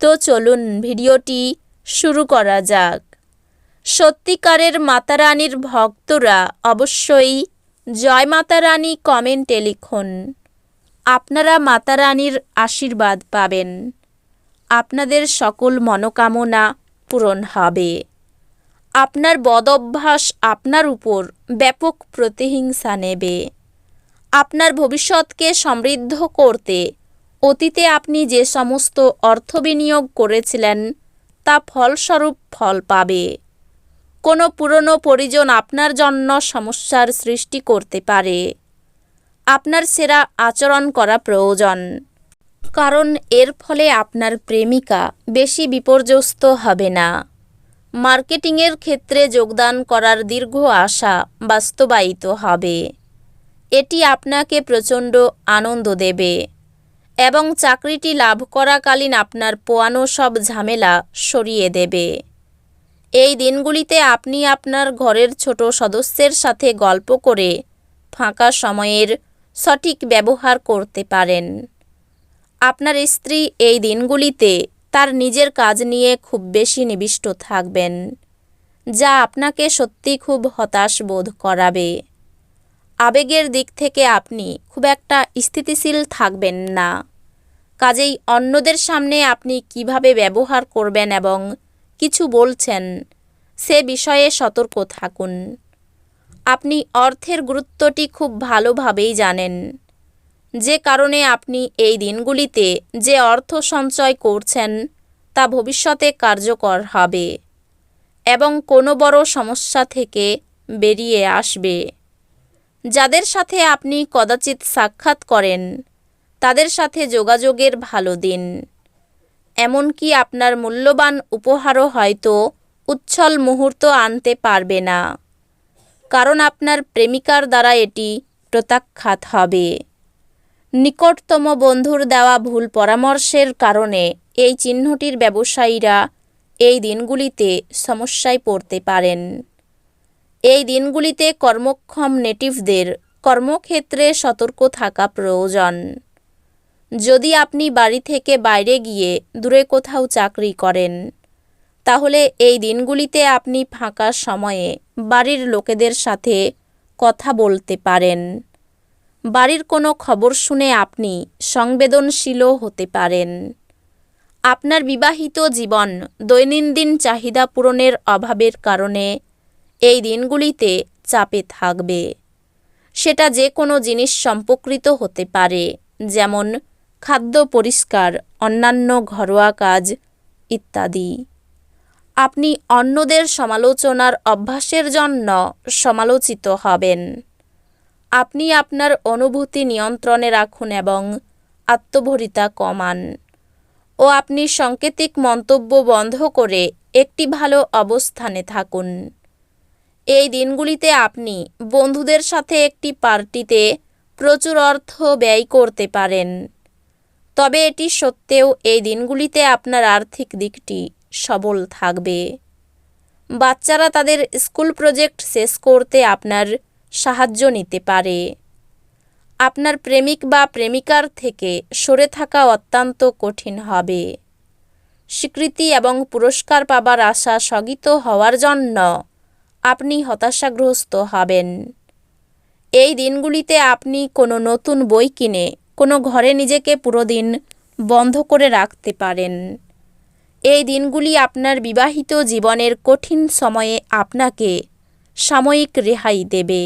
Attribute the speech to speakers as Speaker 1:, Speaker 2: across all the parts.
Speaker 1: তো চলুন ভিডিওটি শুরু করা যাক। সত্যিকারের মাতারানীর ভক্তরা অবশ্যই জয় মাতারানী কমেন্টে লিখুন। আপনারা মাতারানীর আশীর্বাদ পাবেন। আপনাদের সকল মনোকামনা পূরণ হবে। আপনার বদভ্যাস আপনার উপর ব্যাপক প্রতিহিংসা নেবে। আপনার ভবিষ্যৎকে সমৃদ্ধ করতে অতীতে আপনি যে সমস্ত অর্থ বিনিয়োগ করেছিলেন, তা ফলস্বরূপ ফল পাবে। কোনো পুরনো পরিজন আপনার জন্য সমস্যার সৃষ্টি করতে পারে। আপনার সেরা আচরণ করা প্রয়োজন। কারণ এর ফলে আপনার প্রেমিকা বেশি বিপর্যস্ত হবে না। মার্কেটিংয়ের ক্ষেত্রে যোগদান করার দীর্ঘ আশা বাস্তবায়িত হবে। এটি আপনাকে প্রচণ্ড আনন্দ দেবে। এবং চাকরিটি লাভ করাকালীন আপনার পোয়ানো সব ঝামেলা সরিয়ে দেবে। এই দিনগুলিতে আপনি আপনার ঘরের ছোট সদস্যের সাথে গল্প করে ফাঁকা সময়ের সঠিক ব্যবহার করতে পারেন। আপনার স্ত্রী এই দিনগুলিতে তার নিজের কাজ নিয়ে খুব বেশি নিবিষ্ট থাকবেন, যা আপনাকে সত্যি খুব হতাশ বোধ করাবে। আবেগের দিক থেকে আপনি খুব একটা স্থিতিশীল থাকবেন না। কাজেই অন্যদের সামনে আপনি কীভাবে ব্যবহার করবেন এবং কিছু বলছেন, সে বিষয়ে সতর্ক থাকুন। আপনি অর্থের গুরুত্বটি খুব ভালোভাবেই জানেন। যে কারণে আপনি এই দিনগুলিতে যে অর্থ সঞ্চয় করছেন, তা ভবিষ্যতে কার্যকর হবে এবং কোনো বড় সমস্যা থেকে বেরিয়ে আসবে। যাদের সাথে আপনি কদাচিৎ সাক্ষাৎ করেন, তাদের সাথে যোগাযোগের ভালো দিন। এমনকি আপনার মূল্যবান উপহারও হয়তো উচ্ছল মুহূর্ত আনতে পারবে না, কারণ আপনার প্রেমিকার দ্বারা এটি প্রত্যাখ্যাত হবে। নিকটতম বন্ধুর দেওয়া ভুল পরামর্শের কারণে এই চিহ্নটির ব্যবসায়ীরা এই দিনগুলিতে সমস্যায় পড়তে পারেন। এই দিনগুলিতে কর্মক্ষম নেটিভদের কর্মক্ষেত্রে সতর্ক থাকা প্রয়োজন। যদি আপনি বাড়ি থেকে বাইরে গিয়ে দূরে কোথাও চাকরি করেন, তাহলে এই দিনগুলিতে আপনি ফাঁকা সময়ে বাড়ির লোকেদের সাথে কথা বলতে পারেন। বাড়ির কোনো খবর শুনে আপনি সংবেদনশীলও হতে পারেন। আপনার বিবাহিত জীবন দৈনন্দিন চাহিদা পূরণের অভাবের কারণে এই দিনগুলিতে চাপে থাকবে। সেটা যে কোনো জিনিস সম্পর্কিত হতে পারে, যেমন খাদ্য পরিষ্কার, অন্যান্য ঘরোয়া কাজ ইত্যাদি। আপনি অন্যদের সমালোচনার অভ্যাসের জন্য সমালোচিত হবেন। আপনি আপনার অনুভূতি নিয়ন্ত্রণে রাখুন এবং আত্মভরিতা কমান। ও আপনি সাংকেতিক মন্তব্য বন্ধ করে একটি ভালো অবস্থানে থাকুন। এই দিনগুলিতে আপনি বন্ধুদের সাথে একটি পার্টিতে প্রচুর অর্থ ব্যয় করতে পারেন। তবে এটি সত্ত্বেও এই দিনগুলিতে আপনার আর্থিক দিকটি সবল থাকবে। বাচ্চারা তাদের স্কুল প্রজেক্ট শেষ করতে আপনার সাহায্য নিতে পারে। আপনার প্রেমিক বা প্রেমিকার থেকে সরে থাকা অত্যন্ত কঠিন হবে। স্বীকৃতি এবং পুরস্কার পাবার আশা স্থগিত হওয়ার জন্য আপনি হতাশাগ্রস্ত হবেন। এই দিনগুলিতে আপনি কোনো নতুন বই কিনে, কোনো ঘরে নিজেকে পুরো দিন বন্ধ করে রাখতে পারেন। এই দিনগুলি আপনার বিবাহিত জীবনের কঠিন সময়ে আপনাকে সাময়িক রেহাই দেবে।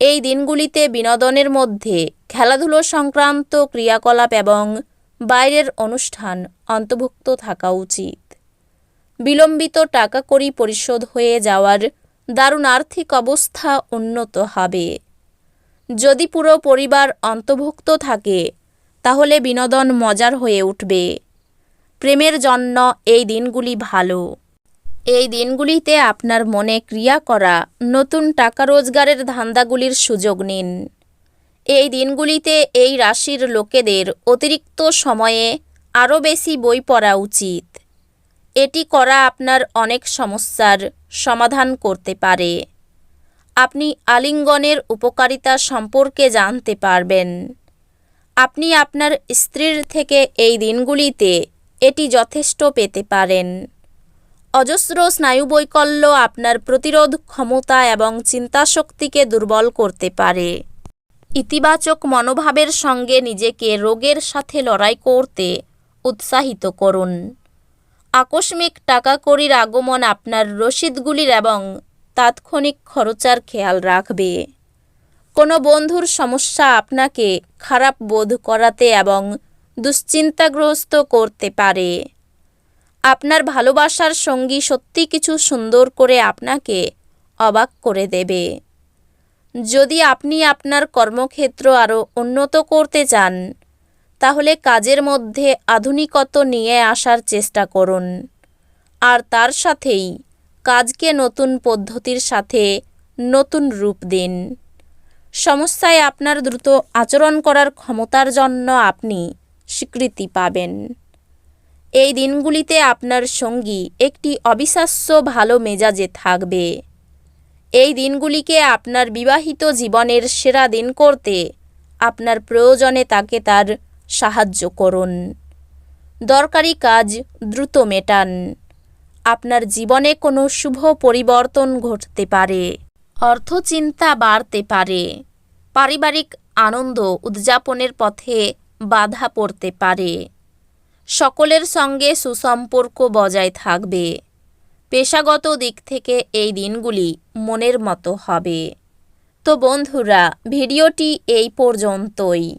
Speaker 1: এই দিনগুলিতে বিনোদনের মধ্যে খেলাধুলো সংক্রান্ত ক্রিয়াকলাপ এবং বাইরের অনুষ্ঠান অন্তর্ভুক্ত থাকা উচিত। বিলম্বিত টাকা কড়ি পরিশোধ হয়ে যাওয়ার দারুণ আর্থিক অবস্থা উন্নত হবে। যদি পুরো পরিবার অন্তর্ভুক্ত থাকে, তাহলে বিনোদন মজার হয়ে উঠবে। প্রেমের জন্য এই দিনগুলি ভালো। এই দিনগুলিতে আপনার মনে ক্রিয়া করা নতুন টাকা রোজগারের ধান্দাগুলির সুযোগ নিন। এই দিনগুলিতে এই রাশির লোকেদের অতিরিক্ত সময়ে আরও বেশি বই পড়া উচিত। এটি করা আপনার অনেক সমস্যার সমাধান করতে পারে। আপনি আলিঙ্গনের উপকারিতা সম্পর্কে জানতে পারবেন। আপনি আপনার স্ত্রীর থেকে এই দিনগুলিতে এটি যথেষ্ট পেতে পারেন। অজস্র স্নায়ুবৈকল্য আপনার প্রতিরোধ ক্ষমতা এবং চিন্তাশক্তিকে দুর্বল করতে পারে। ইতিবাচক মনোভাবের সঙ্গে নিজেকে রোগের সাথে লড়াই করতে উৎসাহিত করুন। আকস্মিক টাকা কড়ির আগমন আপনার রসিদগুলির এবং তাৎক্ষণিক খরচার খেয়াল রাখবে। কোনো বন্ধুর সমস্যা আপনাকে খারাপ বোধ করাতে এবং দুশ্চিন্তাগ্রস্ত করতে পারে। আপনার ভালোবাসার সঙ্গী সত্যি কিছু সুন্দর করে আপনাকে অবাক করে দেবে। যদি আপনি আপনার কর্মক্ষেত্র আরও উন্নত করতে চান তাহলে কাজের মধ্যে আধুনিকত্ব নিয়ে আসার চেষ্টা করুন। আর তার সাথেই কাজকে নতুন পদ্ধতির সাথে নতুন রূপ দিন। সমস্যায় আপনার দ্রুত আচরণ করার ক্ষমতার জন্য আপনি স্বীকৃতি পাবেন। এই দিনগুলিতে আপনার সঙ্গী একটি অবিশ্বাস্য ভালো মেজাজে থাকবে। এই দিনগুলিকে আপনার বিবাহিত জীবনের সেরা দিন করতে আপনার প্রয়োজনে তাকে তার সাহায্য করুন। দরকারি কাজ দ্রুত মেটান। আপনার জীবনে কোনো শুভ পরিবর্তন ঘটতে পারে। অর্থচিন্তা বাড়তে পারে। পারিবারিক আনন্দ উদযাপনের পথে বাধা পড়তে পারে। সকলের সঙ্গে সুসম্পর্ক বজায় থাকবে। পেশাগত দিক থেকে এই দিনগুলি মনের মতো হবে। তো বন্ধুরা, ভিডিওটি এই পর্যন্তই।